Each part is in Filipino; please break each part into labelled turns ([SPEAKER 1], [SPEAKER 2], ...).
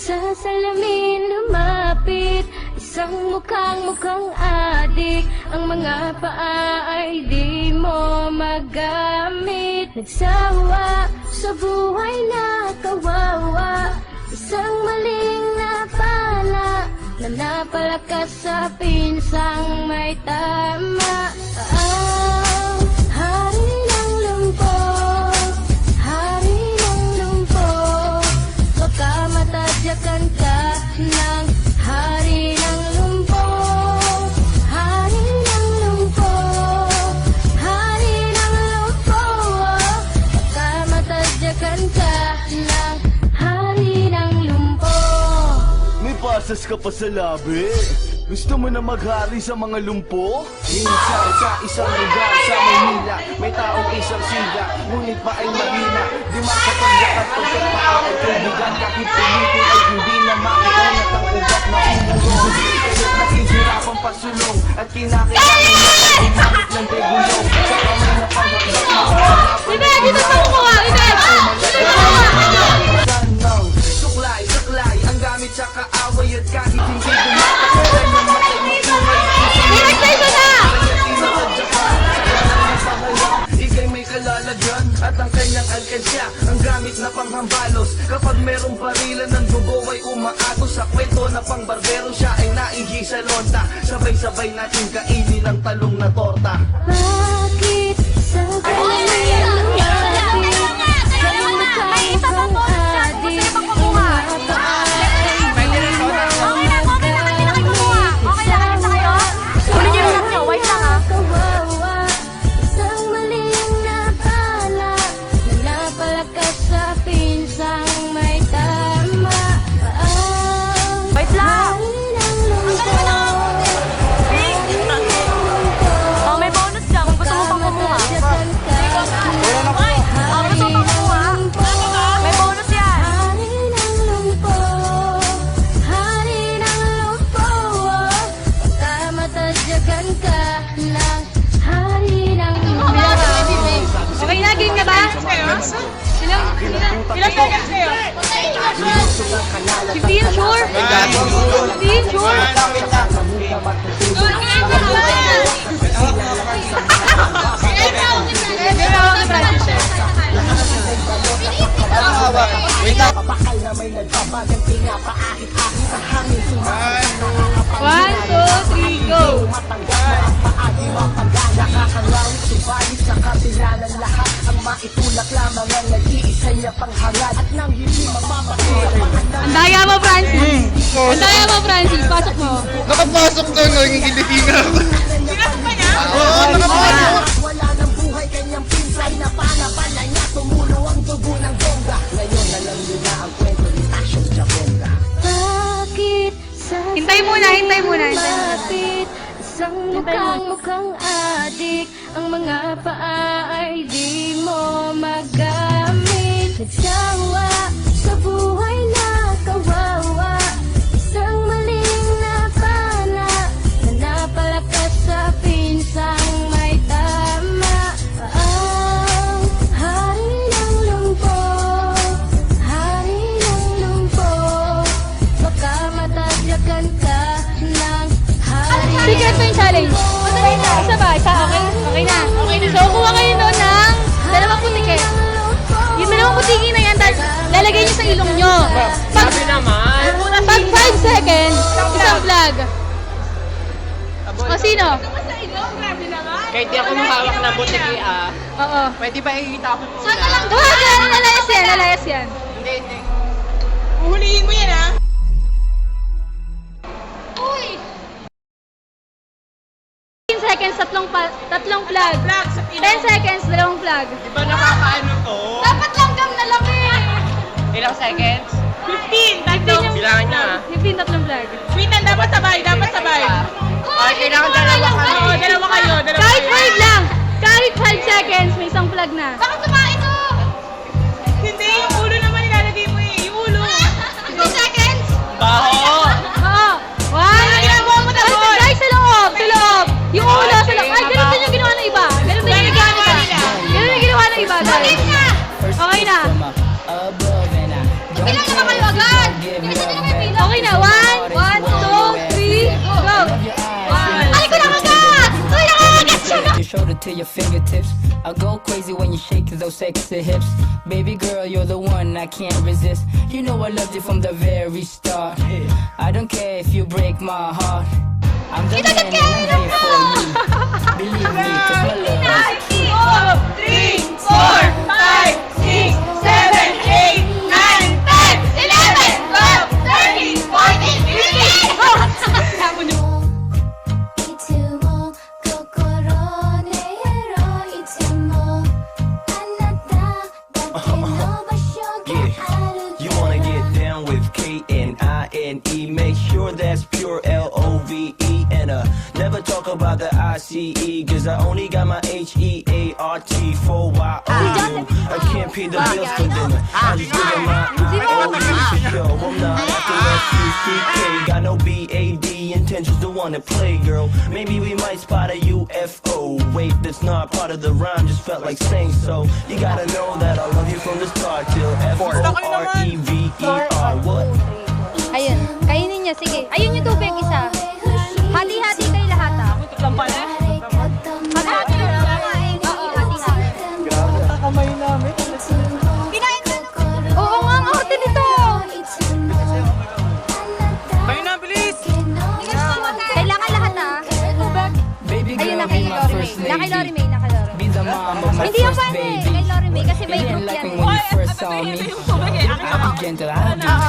[SPEAKER 1] Sa salamin lumapit. Isang mukhang mukhang adik. Ang mga paa ay di mo magamit. Nagsawa sa buhay na kawawa. Isang maling napala Na napalakas sa pinsang may tama. Ang matadyakan ka hari ng lumpok Hari ng lumpok Hari ng lumpok Baka matadyakan ka ng hari ng lumpok
[SPEAKER 2] May pasas ka sa labi Gusto mo na maghari sa mga lumpo?
[SPEAKER 3] Minsan sa isang lugar sa Manila May taong isang sila Ngunit pa ay mahina. Di makapaglakas o sa paa ay kaibigan Kahit tumitin ay hindi na maiunat ang ugat na umulong Kaya't naghihirapang pasulong At kinakailangan na pag-umamit ng degulong na
[SPEAKER 4] One, two, three, go! Ang daya mo, Francis! Ang daya mo, Francis! Pasok mo!
[SPEAKER 5] Nakapasok to, nangingiliti nga ako. Oo, nakapasok.
[SPEAKER 4] Hintay muna, hintay muna, hintay muna.
[SPEAKER 1] Mukhang mukhang adik Ang mga paa ay di mo magamit Nagsawa
[SPEAKER 4] sino?
[SPEAKER 5] Kahit di ako mahawak ng butiki ah.
[SPEAKER 4] Oo.
[SPEAKER 5] Pwede ba itapon mo
[SPEAKER 4] Saan ka lang? Tuwa ka! Nalayas yan, nalayas yan.
[SPEAKER 5] Hindi, hindi.
[SPEAKER 6] Uhulihin mo yan?
[SPEAKER 4] 15 seconds, tatlong, pa, tatlong flag.
[SPEAKER 6] Flag sa
[SPEAKER 4] 10 seconds, dalawang flag.
[SPEAKER 5] Di ba nakakaano to?
[SPEAKER 4] Dapat langgam na lang eh.
[SPEAKER 5] Ilang seconds?
[SPEAKER 6] 15,
[SPEAKER 4] 15
[SPEAKER 6] tatlo.
[SPEAKER 4] yung
[SPEAKER 5] Bilangan nyo ah.
[SPEAKER 4] 15 tatlong flag.
[SPEAKER 6] Wait lang, dapat sabay, dapat sabay.
[SPEAKER 5] Ay, kailangan dalawa kami.
[SPEAKER 6] Oo, dalawa kayo, dalawa
[SPEAKER 4] Kahit
[SPEAKER 6] kayo.
[SPEAKER 4] 5 lang. Kahit 5 seconds, may isang flag na. Bakit kumain to?
[SPEAKER 6] Hindi, yung ulo naman ilalagay mo eh. Yung ulo.
[SPEAKER 4] 2 seconds?
[SPEAKER 5] Baho!
[SPEAKER 7] your fingertips. I go crazy when you shake those sexy hips. Baby girl, you're the one I can't resist. You know I loved you from the very start. I don't care if you break my heart. I'm the man and for you. Believe me, my love is...
[SPEAKER 3] H E A R T for Y O U. I can't pay the bills for dinner. I just give them my I O U. Yo, I'm not after S U C K. Got no B A D intentions to wanna play, girl. Maybe we might spot a UFO. Wait, that's not part of the rhyme, just felt like saying so. You gotta know that I love you from the start till F O R E V E R. What?
[SPEAKER 4] Ayun, kainin niya, sige. Ayun yung tubig, isa. Hati-hati
[SPEAKER 7] Be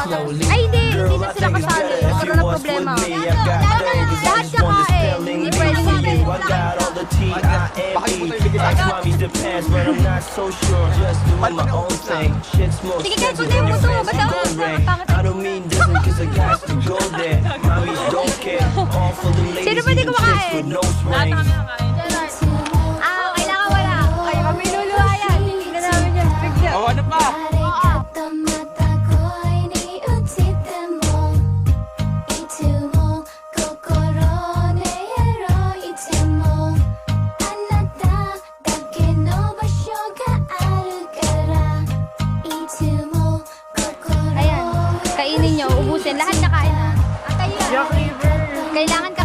[SPEAKER 7] slowly.
[SPEAKER 4] Ay, hindi. Hindi na sila kasali. Ano na problema?
[SPEAKER 3] me.
[SPEAKER 4] Lahat kakain. Hindi pwede
[SPEAKER 3] for
[SPEAKER 4] sabi.
[SPEAKER 3] you. I got all the T I N E. Ex mommies depends, but I'm not so sure. Just doing my own thing. Shit's more expensive than your gold
[SPEAKER 4] sa
[SPEAKER 3] ring. I don't mean this cause I got to go there. Mommies don't care. All for the ladies,
[SPEAKER 4] kumakain?
[SPEAKER 3] chicks with nose rings.
[SPEAKER 4] Kailangan kakain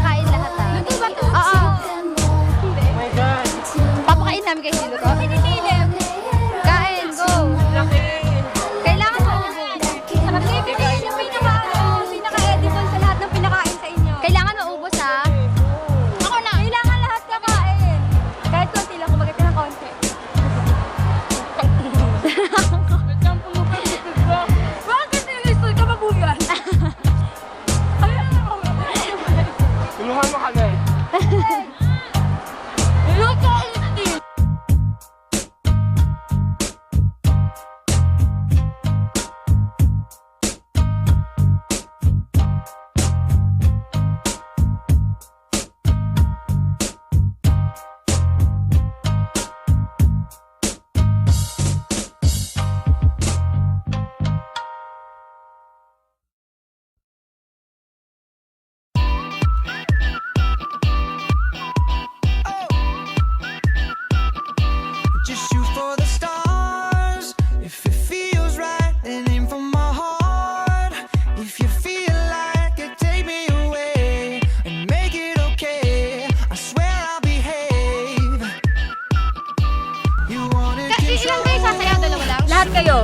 [SPEAKER 4] Lahat kayo.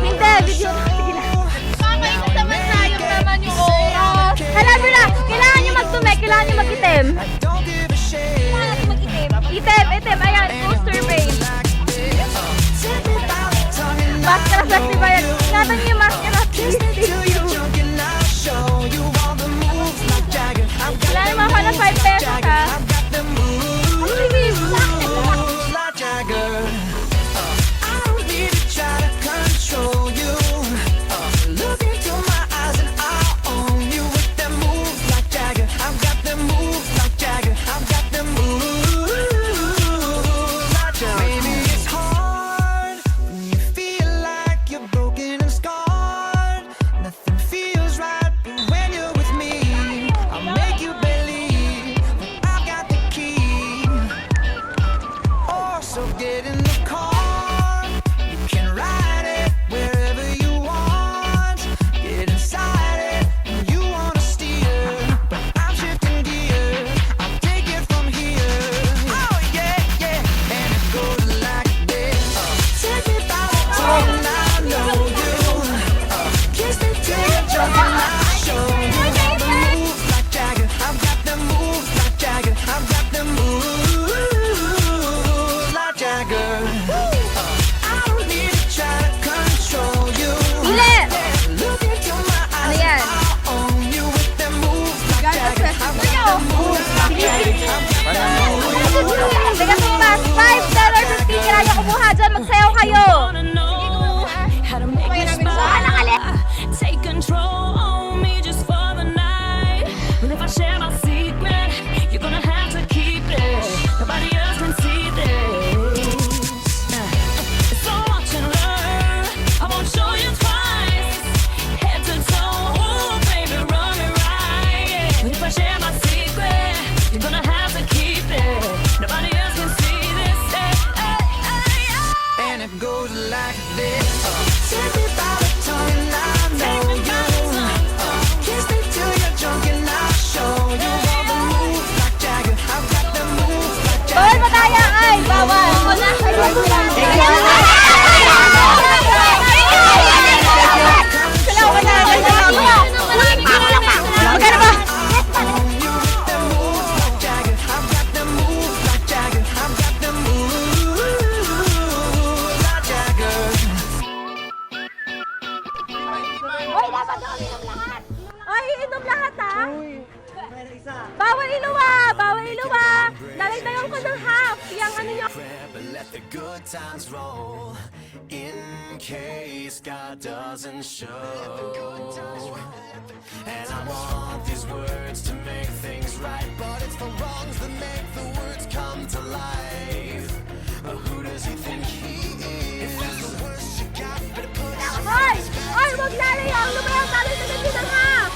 [SPEAKER 4] Hindi, video. Sige lang.
[SPEAKER 6] Kakainin naman sayang naman yung oras.
[SPEAKER 4] Hala, Bella, kailangan nyo magtumek, kailangan nyo
[SPEAKER 8] shit.
[SPEAKER 4] Kailangan nyo mag-itim. Itim, itim, ayan, poster base.
[SPEAKER 8] Out, tongue and
[SPEAKER 4] Maskara festival. Ingatan nyo yung maskara. Please,
[SPEAKER 8] Till
[SPEAKER 5] Bawal iluwa! Bawal iluwa! Nalagdagan ko ng half yung ano nyo.
[SPEAKER 8] Let the good times roll in case God doesn't show. And I want these words to make things right, but it's the wrongs that make the words come to life. But who does he think he is? If that's the worst you got, better put it.
[SPEAKER 5] Hoy! Hoy! Huwag lalayo! Lumayo! Sabi sa ganda ng half!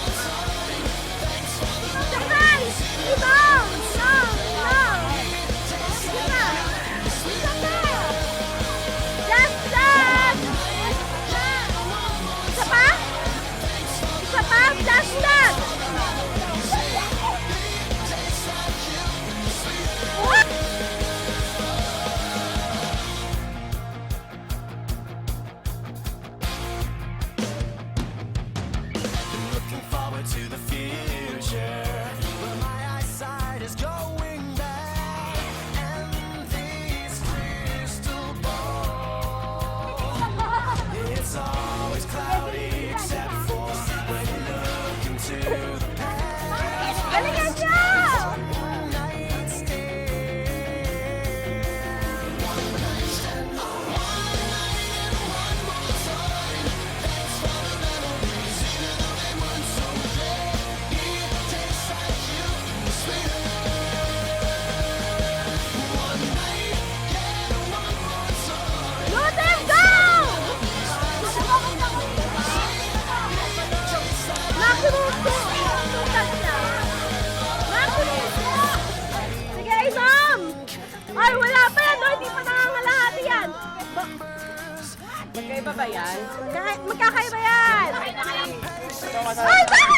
[SPEAKER 8] Hi, Bobby!